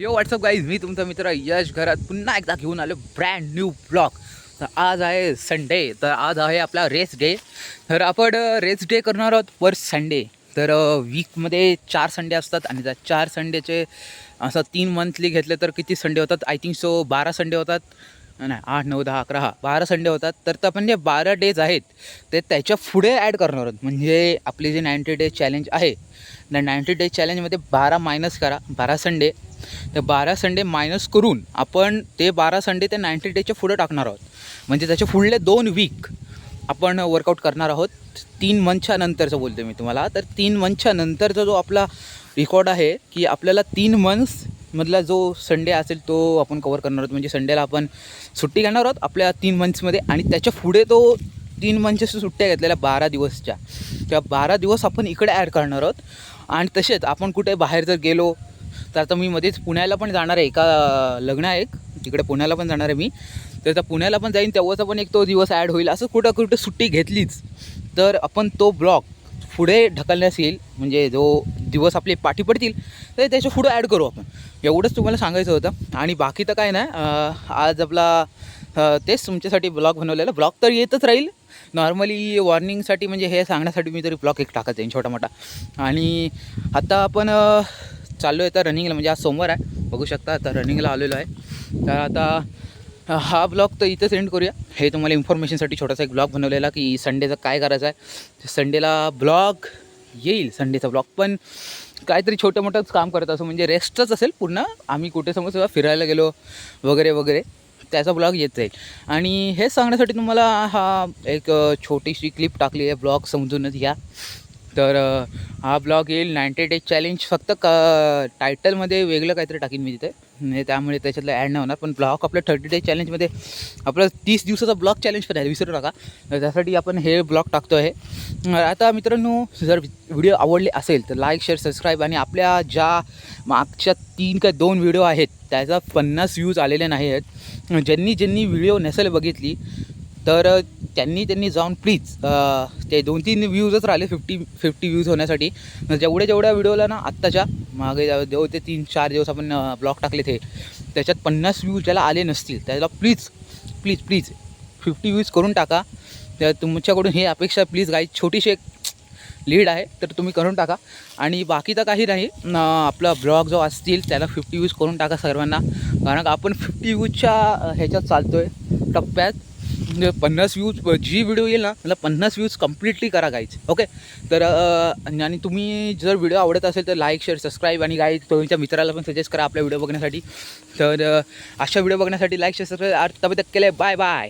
यो WhatsApp guys मी तुमचा मित्र यश घरात पुन्हा एकदा घेऊन आलो ब्रँड न्यू ब्लॉग तर आज आहे संडे तर आज आहे आपला रेस डे तर आपण रेस डे करणार आहोत पर संडे तर वीकमध्ये चार संडे असतात आणि त्या चार संडेचे असं तीन मंथली घेतले तर किती संडे होतात? आय थिंक सो बारा संडे होतात. नाही आठ नऊ दहा अकरा हा बारा संडे होतात. तर तर आपण जे बारा डेज आहेत ते त्याच्या पुढे ॲड करणार आहोत. म्हणजे आपली जे नाईंटी डेज चॅलेंज आहे त्या नाईंटी डेज चॅलेंजमध्ये बारा मायनस करा बारा संडे तर बारा संडे मायनस करून आपण ते बारा संडे ते नाईंटी डेजच्या पुढे टाकणार आहोत. म्हणजे त्याचे पुढले दोन वीक आपण वर्कआउट करणार आहोत. तीन मंथच्या नंतरचं बोलतो मी तुम्हाला. तर तीन मंथच्या नंतरचा जो आपला रेकॉर्ड आहे की आपल्याला तीन मंथ्समधला जो संडे असेल तो आपण कवर करणार आहोत. म्हणजे संडेला आपण सुट्टी घेणार आहोत आपल्या तीन मंथ्समध्ये आणि त्याच्या पुढे तो तीन मंथच्या सुट्ट्या घेतलेल्या बारा दिवसच्या. त्या बारा दिवस आपण इकडे ॲड करणार आहोत. आणि तसेच आपण कुठे बाहेर जर गेलो तर आता मी मध्येच पुण्याला पण जाणार आहे. एका लग्न आहे एक. तिकडे पुण्याला पण जाणार आहे मी. तर आता पुण्याला पण जाईन तेव्हाचा पण एक तो दिवस ॲड होईल. असं कुठं कुठं सुट्टी घेतलीच. तर आपण तो ब्लॉग पुढे ढकलण्यास येईल. म्हणजे जो दिवस आपले पाठी पडतील तर त्याच्या पुढं ॲड करू आपण. एवढंच तुम्हाला सांगायचं होतं. आणि बाकी तर काय नाही. आज आपला तेच तुमच्यासाठी ब्लॉग बनवलेला. ब्लॉग तर येतच राहील. नॉर्मली वॉर्निंगसाठी म्हणजे हे सांगण्यासाठी मी तरी ब्लॉग एक टाकत आहे छोटा मोठा आणि आता आपण चाललो आहे तर रनिंगला म्हणजे आज सोमवार आहे. बघू शकता आता रनिंगला आलेलो आहे. तर आता हा ब्लॉग तर इथंच एंड करूया. हे तुम्हाला इन्फॉर्मेशनसाठी छोटासा एक ब्लॉग बनवलेला की संडेचं काय करायचं आहे. संडेला ब्लॉग येईल संडेचा ब्लॉग पण काहीतरी छोटं मोठंच काम करत असो म्हणजे रेस्टच असेल पूर्ण. आम्ही कुठे समज फिरायला गेलो वगैरे वगैरे. त्याचा ब्लॉग येत जाईल. आणि हे सांगण्यासाठी तुम्हाला हा एक छोटीशी क्लिप टाकली आहे. ब्लॉग समजूनच घ्या. तर हा ब्लॉग येईल नाईंटी डेज चॅलेंज फक्त क टायटलमध्ये वेगळं काहीतरी टाकीन मी तिथे. म्हणजे त्यामुळे त्याच्यातलं ॲड नाही होणार. पण ब्लॉग आपलं थर्टी डेज चॅलेंजमध्ये आपलं तीस दिवसाचा ब्लॉग चॅलेंज पण आहे. विसरू नका. तर त्यासाठी आपण हे ब्लॉग टाकतो आहे आता मित्रांनो जर व्हिडिओ आवडले असेल तर लाईक शेअर सबस्क्राईब आणि आपल्या ज्या मागच्या तीन का दोन व्हिडिओ आहेत त्याचा पन्नास व्ह्यूज आलेले नाही आहेत ज्यांनी ज्यांनी व्हिडिओ नसेल बघितली तर त्यांनी त्यांनी जाऊन प्लीज ते दोन तीन व्ह्यूजच राहिले फिफ्टी फिफ्टी व्ह्यूज होण्यासाठी. म्हणजे जेवढ्या जेवढ्या व्हिडिओला ना आत्ताच्या मागे जेव्हा- ते तीन चार दिवस आपण ब्लॉग टाकले ते त्याच्यात पन्नास व्ह्यूज ज्याला आले नसतील त्याला please please please fifty views करून टाका. तर तुमच्याकडून हे अपेक्षा प्लीज गाई छोटीशी एक लीड आहे तर तुम्ही करून टाका. आणि बाकी तर काही नाही आपला ब्लॉग जो असतील त्याला फिफ्टी व्ह्यूज करून टाका सर्वांना. कारण का आपण फिफ्टी यूजच्या ह्याच्यात चालतो आहे टप्प्यात. म्हणजे पन्नास व्ह्यूज जी व्हिडिओ येईल ना त्याला पन्नास व्ह्यूज कम्प्लिटली करा गाईज ओके तर आणि तुम्ही जर व्हिडिओ आवडत असेल तर लाईक शेअर सबस्क्राईब आणि गाईज तुमच्या मित्राला पण सजेस्ट करा आपला व्हिडिओ बघण्यासाठी. तर अशा व्हिडिओ बघण्यासाठी लाईक शेअर सबस्क्राईब तब्येत केलं बाय बाय